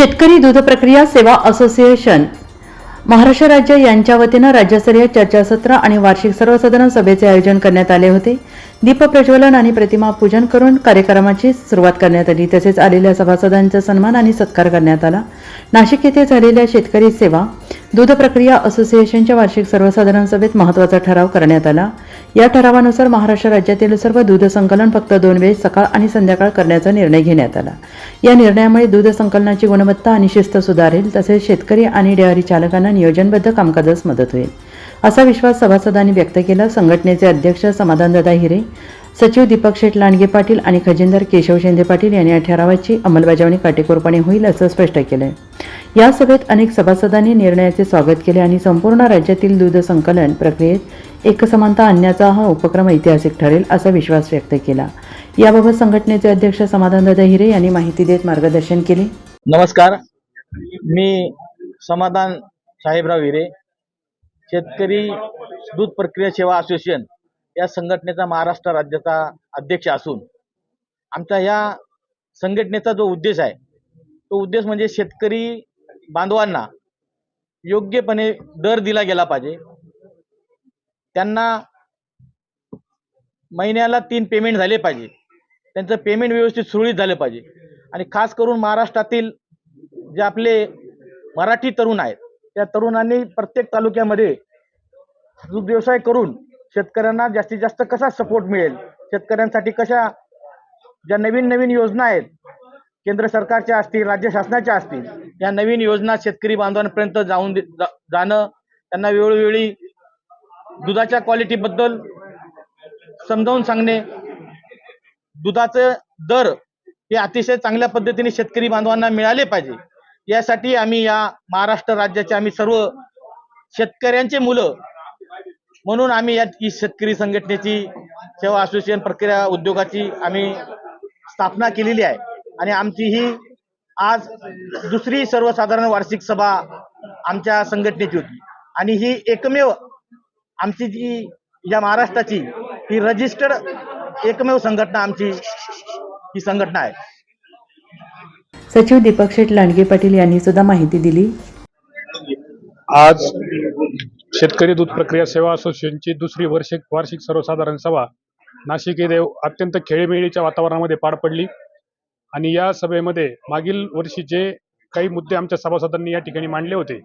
शेतकरी दूध प्रक्रिया सेवा असोसिएशन. महाराष्ट्र राज्य यांच्या वतीनं राज्यस्तरीय चर्चासत्र आणि वार्षिक सर्वसाधारण सभेचे आयोजन करण्यात आले होते. दीप प्रज्वलन आणि प्रतिमा पूजन करून कार्यक्रमाची सुरुवात करण्यात आली. तसेच आलेल्या सभासदांचा सन्मान आणि सत्कार करण्यात आला. नाशिक येथे झालेल्या शेतकरी सेवा दूध प्रक्रिया असोसिएशनच्या वार्षिक सर्वसाधारण सभेत महत्त्वाचा ठराव करण्यात आला. या ठरावानुसार महाराष्ट्र राज्यातील सर्व दूध संकलन फक्त दोन वेळेस सकाळ आणि संध्याकाळ करण्याचा निर्णय घेण्यात आला. या निर्णयामुळे दूध संकलनाची गुणवत्ता आणि शिस्त सुधारेल तसेच शेतकरी आणि डेअरी चालकांना नियोजनबद्ध कामकाजास मदत होईल. असा विश्वास सभासदांनी व्यक्त केला. संघटनेचे अध्यक्ष समाधानदादा हिरे सचिव दीपक शेठ लांडगे पाटील आणि खजिनदार केशव शेंदे पाटील यांनी या ठरावाची अंमलबजावणी काटेकोरपणे होईल असं स्पष्ट केलं या सभेत अनेक सभासदांनी निर्णयाचे स्वागत केले आणि संपूर्ण राज्यातील दूध संकलन प्रक्रियेत एकसमानता आणण्याचा हा उपक्रम ऐतिहासिक ठरेल असा विश्वास व्यक्त केला. याबाबत संघटनेचे अध्यक्ष समाधानदादा हिरे यांनी माहिती देत मार्गदर्शन केले. नमस्कार. मी समाधान साहेबराव हिरे शेतकरी दूध प्रक्रिया सेवा असोसिएशन या संघटनेचा महाराष्ट्र राज्याचा अध्यक्ष असून आमच्या ह्या संघटनेचा जो उद्देश आहे तो उद्देश म्हणजे शेतकरी बांधवांना योग्यपणे दर दिला गेला पाहिजे. त्यांना महिन्याला तीन पेमेंट झाले पाहिजे. त्यांचं पेमेंट व्यवस्थित सुरळीत झालं पाहिजे. आणि खास करून महाराष्ट्रातील जे आपले मराठी तरुण आहेत त्या तरुणांनी प्रत्येक तालुक्यामध्ये व्यवसाय करून शेतकऱ्यांना जास्तीत जास्त कसा सपोर्ट मिळेल? शेतकऱ्यांसाठी कशा ज्या नवीन नवीन योजना आहेत केंद्र सरकारच्या असतील राज्य शासनाच्या असतील या नवीन योजना शेतकरी बांधवांपर्यंत जाऊन दे- जाणं त्यांना वेळोवेळी दुधाच्या क्वालिटीबद्दल समजावून सांगणे दुधाचे दर हे अतिशय चांगल्या पद्धतीने शेतकरी बांधवांना मिळाले पाहिजे. यासाठी आम्ही या महाराष्ट्र राज्याचे आम्ही सर्व शेतकऱ्यांचे मुलं म्हणून आम्ही या शेतकरी संघटनेची सेवा असोसिएशन प्रक्रिया उद्योगाची आम्ही स्थापना केलेली आहे. आणि आमची ही आज दुसरी सर्वसाधारण वार्षिक सभा आमच्या संघटनेची होती. आणि ही एकमेव आमची जी या महाराष्ट्राची ही रजिस्टर्ड एकमेव संघटना आमची ही संघटना आहे. सचिव दीपक शेठ लांडगे पाटील यांनी सुद्धा माहिती दिली. आज शेतकरी दूध प्रक्रिया सेवा असोसिएशनची दुसरी वार्षिक वार्षिक सर्वसाधारण सभा नाशिक येथे अत्यंत खेळीमेळीच्या वातावरणामध्ये पार पडली. आणि या सभेमध्ये मागील वर्षी जे काही मुद्दे आमच्या सभासदांनी या ठिकाणी मांडले होते.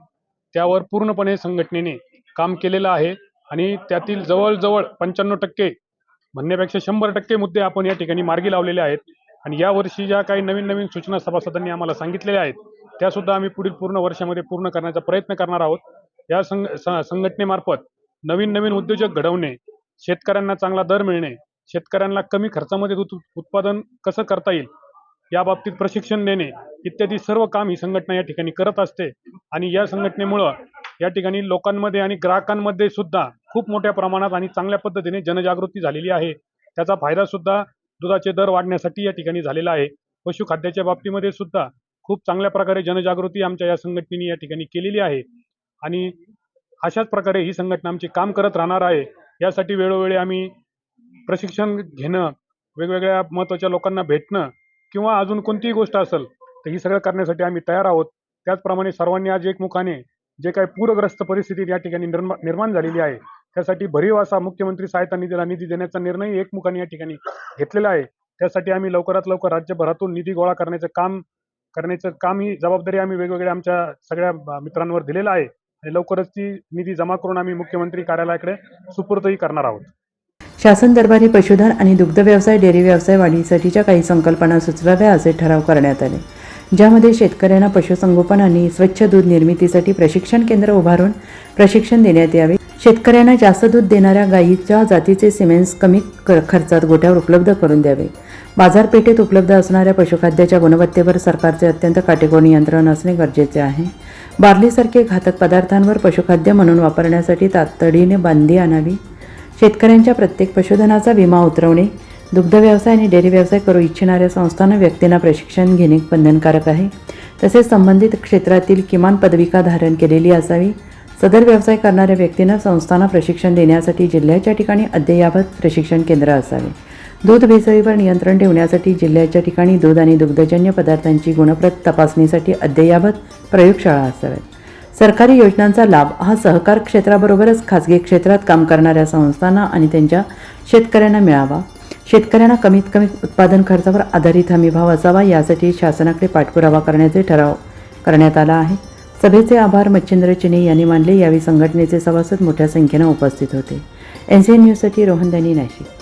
त्यावर पूर्णपणे संघटनेने काम केलेलं आहे आणि त्यातील जवळजवळ पंच्याण्णव टक्के म्हणण्यापेक्षा शंभर टक्के मुद्दे आपण या ठिकाणी मार्गी लावलेले आहेत. आणि या वर्षी ज्या काही नवीन नवीन सूचना सभासदांनी आम्हाला सांगितलेल्या आहेत त्या सुद्धा आम्ही पुढील पूर्ण वर्षामध्ये पूर्ण करण्याचा प्रयत्न करणार आहोत. या संघ संघटनेमार्फत नवीन नवीन उद्योजक घडवणे शेतकऱ्यांना चांगला दर मिळणे शेतकऱ्यांना कमी खर्चामध्ये दूध उत्पादन कसं करता येईल या बाबतीत प्रशिक्षण देणे इत्यादी सर्व काम ही संघटना या ठिकाणी करत असते. आणि या संघटनेमुळं या ठिकाणी लोकांमध्ये आणि ग्राहकांमध्ये सुद्धा खूप मोठ्या प्रमाणात आणि चांगल्या पद्धतीने जनजागृती झालेली आहे. त्याचा फायदा सुद्धा दुधाचे दर वाढण्यासाठी या ठिकाणी झालेला आहे. पशुखाद्याच्या बाबतीमध्ये सुद्धा खूप चांगल्या प्रकारे जनजागृती आमच्या या संघटनेने या ठिकाणी केलेली आहे. आणि अशाच प्रकारे ही संघटना आमची काम करत राहणार आहे. यासाठी वेळोवेळी आम्ही प्रशिक्षण घेणं वेगवेगळ्या महत्त्वाच्या लोकांना भेटणं किंवा अजून कोणतीही गोष्ट असेल तर ही सगळं करण्यासाठी आम्ही तयार आहोत. त्याचप्रमाणे सर्वांनी आज एकमुखाने जे काही पूरग्रस्त परिस्थिती या ठिकाणी निर्मा निर्माण झालेली आहे त्यासाठी भरीव असा मुख्यमंत्री सहायता निधीला निधी देण्याचा निर्णय एकमुखाने या ठिकाणी घेतलेला आहे. त्यासाठी आम्ही लवकरात लवकर राज्यभरातून निधी गोळा करण्याचं काम करण्याचं काम ही जबाबदारी आम्ही वेगवेगळ्या आमच्या सगळ्या मित्रांवर दिलेलं आहे. लवकरच ती निधी जमा करून आम्ही मुख्यमंत्री कार्यालयाकडे सुपूर्दही करणार आहोत. शासन दरबारी पशुधन आणि दुग्ध व्यवसाय डेअरी व्यवसाय वाढीसाठीच्या काही संकल्पना सुचवाव्या असे ठराव करण्यात आले. ज्यामध्ये शेतकऱ्यांना पशुसंगोपन आणि स्वच्छ दूध निर्मितीसाठी प्रशिक्षण केंद्र उभारून प्रशिक्षण देण्यात यावे. शेतकऱ्यांना जास्त दूध देणाऱ्या गायीच्या जातीचे सिमेंट्स कमी खर्चात गोठ्यावर उपलब्ध करून द्यावे. बाजारपेठेत उपलब्ध असणाऱ्या पशुखाद्याच्या गुणवत्तेवर सरकारचे अत्यंत काटेकोर नियंत्रण असणे गरजेचे आहे. बार्लीसारखे घातक पदार्थांवर पशुखाद्य म्हणून वापरण्यासाठी तातडीने बंदी आणावी. शेतकऱ्यांच्या प्रत्येक पशुधनाचा विमा उतरवणे. दुग्ध व्यवसाय आणि डेअरी व्यवसाय करू इच्छिणाऱ्या संस्थांना व्यक्तींना प्रशिक्षण घेणे बंधनकारक आहे. तसेच संबंधित क्षेत्रातील किमान पदविका धारण केलेली असावी. सदर व्यवसाय करणाऱ्या व्यक्तींना संस्थांना प्रशिक्षण देण्यासाठी जिल्ह्याच्या ठिकाणी अद्ययावत प्रशिक्षण केंद्र असावे. दूध भेसळीवर नियंत्रण ठेवण्यासाठी जिल्ह्याच्या ठिकाणी दूध आणि दुग्धजन्य पदार्थांची गुणप्रत तपासणीसाठी अद्ययावत प्रयोगशाळा असाव्यात. सरकारी योजनांचा लाभ हा सहकार क्षेत्राबरोबरच खाजगी क्षेत्रात काम करणाऱ्या संस्थांना आणि त्यांच्या शेतकऱ्यांना मिळावा. शेतकऱ्यांना कमीत कमी उत्पादन खर्चावर आधारित हमीभाव असावा यासाठी शासनाकडे पाठपुरावा करण्याचे ठराव करण्यात आला आहे. सभेचे आभार मच्छिंद्र चिने यांनी मानले. यावेळी संघटनेचे सभासद मोठ्या संख्येनं उपस्थित होते. एन सी एन न्यूजसाठी रोहन नाशिक.